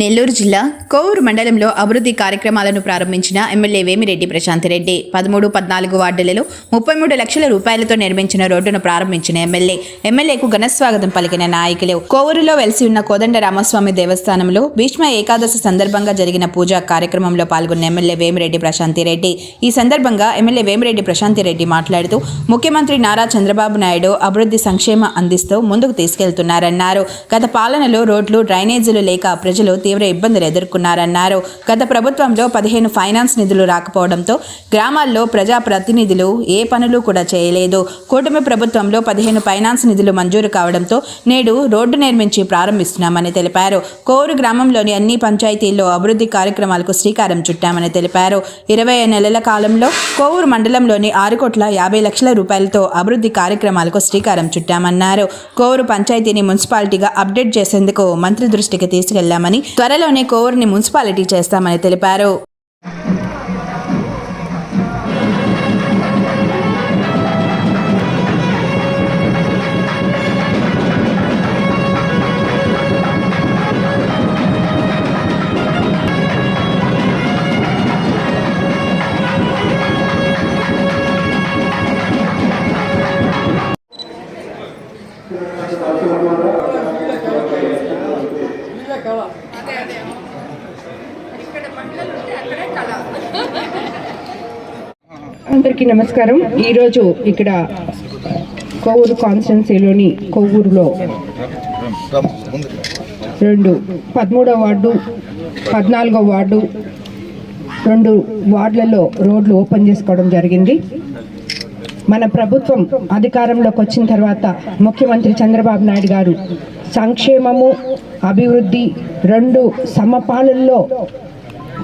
నెల్లూరు జిల్లా కోవూరు మండలంలో అభివృద్ధి కార్యక్రమాలను ప్రారంభించిన ఎమ్మెల్యే వేమిరెడ్డి ప్రశాంతిరెడ్డి పదమూడు పద్నాలుగు వార్డులలో ముప్పై మూడు లక్షల రూపాయలతో నిర్మించిన రోడ్డును ప్రారంభించిన ఎమ్మెల్యే. ఎమ్మెల్యేకు ఘనస్వాగతం పలికిన నాయకులు. కోవూరులో వెలిసి ఉన్న కోదండ రామస్వామి దేవస్థానంలో భీష్మ ఏకాదశి సందర్భంగా జరిగిన పూజా కార్యక్రమంలో పాల్గొన్న ఎమ్మెల్యే వేమిరెడ్డి ప్రశాంతిరెడ్డి ఈ సందర్భంగా ఎమ్మెల్యే వేమిరెడ్డి ప్రశాంతిరెడ్డి మాట్లాడుతూ ముఖ్యమంత్రి నారా చంద్రబాబు నాయుడు అభివృద్ధి సంక్షేమ అందిస్తూ ముందుకు తీసుకెళ్తున్నారన్నారు. గత పాలనలో రోడ్లు డ్రైనేజీలు లేక ప్రజలు తీవ్ర ఇబ్బందులు ఎదుర్కొన్నారన్నారు. గత ప్రభుత్వంలో పదిహేను ఫైనాన్స్ నిధులు రాకపోవడంతో గ్రామాల్లో ప్రజా ప్రతినిధులు ఏ పనులు కూడా చేయలేదు. కూటమి ప్రభుత్వంలో పదిహేను ఫైనాన్స్ నిధులు మంజూరు కావడంతో నేడు రోడ్డు నిర్మించి ప్రారంభిస్తున్నామని తెలిపారు. కోరు గ్రామంలోని అన్ని పంచాయతీల్లో అభివృద్ధి కార్యక్రమాలకు శ్రీకారం చుట్టామని తెలిపారు. ఇరవై నెలల కాలంలో కోవూరు మండలంలోని ఆరు కోట్ల యాభై లక్షల రూపాయలతో అభివృద్ధి కార్యక్రమాలకు శ్రీకారం చుట్టామన్నారు. కోవూరు పంచాయతీని మున్సిపాలిటీగా అప్డేట్ చేసేందుకు మంత్రి దృష్టికి తీసుకెళ్ళామని త్వరలోనే కోవూరుని మున్సిపాలిటీ చేస్తామని తెలిపారు. అందరికీ నమస్కారం. ఈరోజు ఇక్కడ కొవ్వూరు కాన్స్టిట్యున్సీలోని కొవ్వూరులో రెండు పదమూడవ వార్డు పద్నాలుగో వార్డు రెండు వార్డులలో రోడ్లు ఓపెన్ చేసుకోవడం జరిగింది. మన ప్రభుత్వం అధికారంలోకి వచ్చిన తర్వాత ముఖ్యమంత్రి చంద్రబాబు నాయుడు గారు సంక్షేమము అభివృద్ధి రెండు సమపాలల్లో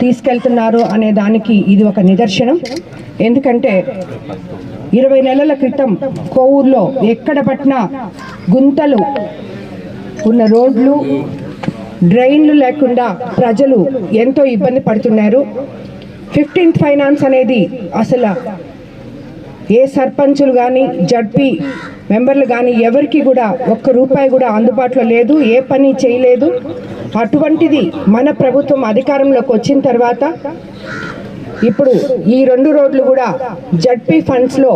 తీసుకెళ్తున్నారు అనే దానికి ఇది ఒక నిదర్శనం. ఎందుకంటే ఇరవై నెలల క్రితం కోవూరులో ఎక్కడ పట్టినా గుంతలు ఉన్న రోడ్లు డ్రైన్లు లేకుండా ప్రజలు ఎంతో ఇబ్బంది పడుతున్నారు. ఫిఫ్టీన్త్ ఫైనాన్స్ అనేది అసలు ఏ సర్పంచులు కానీ జడ్పీ మెంబర్లు కానీ ఎవరికి కూడా ఒక్క రూపాయి కూడా అందుబాటులో లేదు ఏ పని చేయలేదు. అటువంటిది మన ప్రభుత్వం అధికారంలోకి వచ్చిన తర్వాత ఇప్పుడు ఈ రెండు రోడ్లు కూడా జడ్పీ ఫండ్స్లో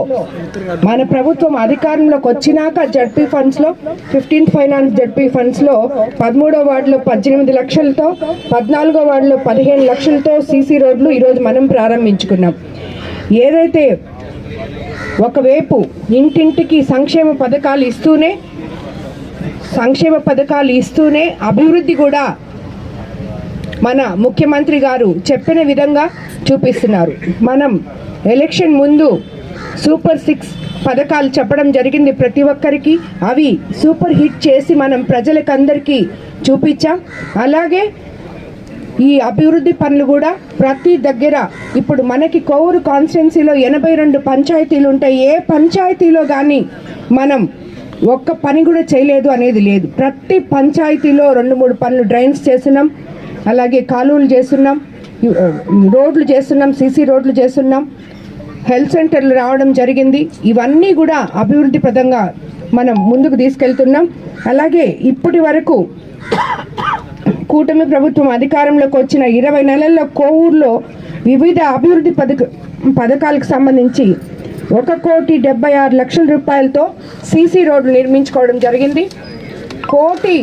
మన ప్రభుత్వం అధికారంలోకి వచ్చినాక జడ్పీ ఫండ్స్లో ఫిఫ్టీన్త్ ఫైనాన్స్ జడ్పీ ఫండ్స్లో పదమూడో వార్డులో పద్దెనిమిది లక్షలతో పద్నాలుగో వార్డులో పదిహేను లక్షలతో సీసీ రోడ్లు ఈరోజు మనం ప్రారంభించుకున్నాం. ఏదైతే ఒకవైపు ఇంటింటికి సంక్షేమ పథకాలు ఇస్తూనే సంక్షేమ పథకాలు ఇస్తూనే అభివృద్ధి కూడా మన ముఖ్యమంత్రి గారు చెప్పిన విధంగా చూపిస్తున్నారు. మనం ఎలక్షన్ ముందు సూపర్ సిక్స్ పథకాలు చెప్పడం జరిగింది ప్రతి ఒక్కరికి. అవి సూపర్ హిట్ చేసి మనం ప్రజలకందరికీ చూపించాం. అలాగే ఈ అభివృద్ధి పనులు కూడా ప్రతి దగ్గర ఇప్పుడు మనకి కోవూరు కాన్స్టిట్యున్సీలో ఎనభై రెండు పంచాయతీలు ఉంటాయి. ఏ పంచాయతీలో కానీ మనం ఒక్క పని కూడా చేయలేదు అనేది లేదు. ప్రతి పంచాయతీలో రెండు మూడు పనులు డ్రైన్స్ చేస్తున్నాం. అలాగే కాలువలు చేస్తున్నాం. రోడ్లు చేస్తున్నాం. సీసీ రోడ్లు చేస్తున్నాం. హెల్త్ సెంటర్లు రావడం జరిగింది. ఇవన్నీ కూడా అభివృద్ధి పదంగా మనం ముందుకు తీసుకెళ్తున్నాం. అలాగే ఇప్పటి వరకు కూటమి ప్రభుత్వం అధికారంలోకి వచ్చిన ఇరవై నెలల్లో కోవూరులో వివిధ అభివృద్ధి పథక పథకాలకు సంబంధించి ఒక కోటి డెబ్బై ఆరు లక్షల రూపాయలతో సీసీ రోడ్లు నిర్మించుకోవడం జరిగింది. కోటి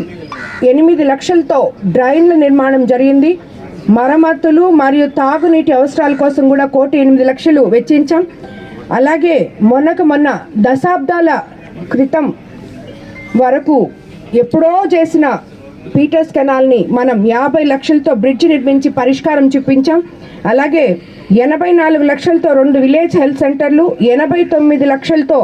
ఎనిమిది లక్షలతో డ్రైన్ల నిర్మాణం జరిగింది. మరమ్మతులు మరియు తాగునీటి అవసరాల కోసం కూడా కోటి ఎనిమిది లక్షలు వెచ్చించాం. అలాగే మొన్నకు మొన్న దశాబ్దాల క్రితం వరకు ఎప్పుడో చేసిన పీటర్స్ కెనాల్ని మనం యాభై లక్షలతో బ్రిడ్జ్ నిర్మించి పరిష్కారం చూపించాం. అలాగే ఎనభై నాలుగు లక్షలతో రెండు విలేజ్ హెల్త్ సెంటర్లు ఎనభై తొమ్మిది లక్షలతో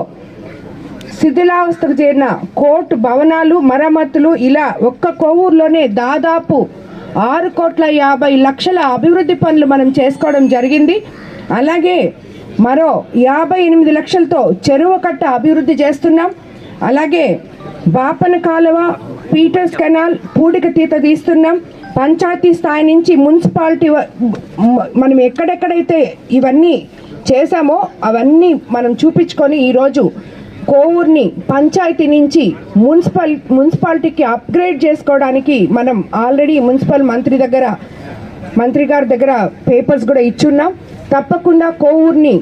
శిథిలావస్థకు చేరిన కోర్టు భవనాలు మరమ్మతులు ఇలా ఒక్క కొవ్వూరులోనే దాదాపు ఆరు కోట్ల యాభై లక్షల అభివృద్ధి పనులు మనం చేసుకోవడం జరిగింది. అలాగే మరో యాభై ఎనిమిది లక్షలతో చెరువు కట్ట అభివృద్ధి చేస్తున్నాం. అలాగే బాపన కాలువ పీటర్స్ కెనాల్ పూడిక తీత తీస్తున్నాం. పంచాయతీ స్థాయి నుంచి మున్సిపాలిటీ మనం ఎక్కడెక్కడైతే ఇవన్నీ చేశామో అవన్నీ మనం చూపించుకొని ఈరోజు కోవూర్ని పంచాయతీ నుంచి మున్సిపల్ మున్సిపాలిటీకి అప్గ్రేడ్ చేసుకోవడానికి మనం ఆల్రెడీ మున్సిపల్ మంత్రి దగ్గర మంత్రి గారి దగ్గర పేపర్స్ కూడా ఇచ్చున్నాం. తప్పకుండా కోవూర్ని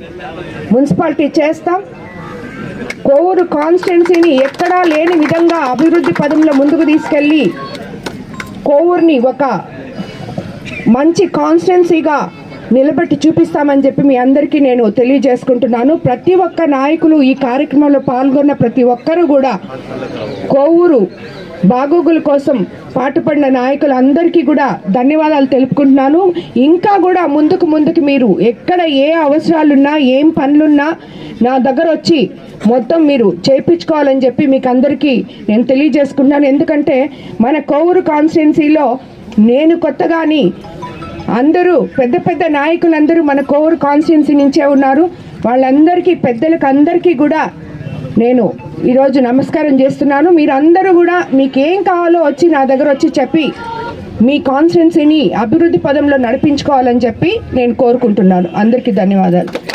మున్సిపాలిటీ చేస్తాం. కోవూరు కాన్స్టిట్యున్సీని ఎక్కడా లేని విధంగా అభివృద్ధి పదంలో ముందుకు తీసుకెళ్ళి కోవూరుని ఒక మంచి కాన్స్టిట్యున్సీగా నిలబెట్టి చూపిస్తామని చెప్పి మీ అందరికీ నేను తెలియజేసుకుంటున్నాను. ప్రతి ఒక్క నాయకులు ఈ కార్యక్రమంలో పాల్గొన్న ప్రతి ఒక్కరూ కూడా కోవూరు బాగోగుల కోసం పాటుపడిన నాయకులందరికీ కూడా ధన్యవాదాలు తెలుపుకుంటున్నాను. ఇంకా కూడా ముందుకు ముందుకు మీరు ఎక్కడ ఏ అవసరాలున్నా ఏం పనులున్నా నా దగ్గర వచ్చి మొత్తం మీరు చేయించుకోవాలని చెప్పి మీకు అందరికీ నేను తెలియజేసుకుంటున్నాను. ఎందుకంటే మన కోవూరు కాన్స్టిట్యున్సీలో నేను కొత్తగాని అందరూ పెద్ద పెద్ద నాయకులందరూ మన కోవూరు కాన్స్టిట్యున్సీ నుంచే ఉన్నారు. వాళ్ళందరికీ పెద్దలకు అందరికీ కూడా నేను ఈరోజు నమస్కారం చేస్తున్నాను. మీరందరూ కూడా మీకేం కావాలో వచ్చి నా దగ్గర వచ్చి చెప్పి మీ కాన్స్టిట్యున్సీని అభివృద్ధి పదంలో నడిపించుకోవాలని చెప్పి నేను కోరుకుంటున్నాను. అందరికీ ధన్యవాదాలు.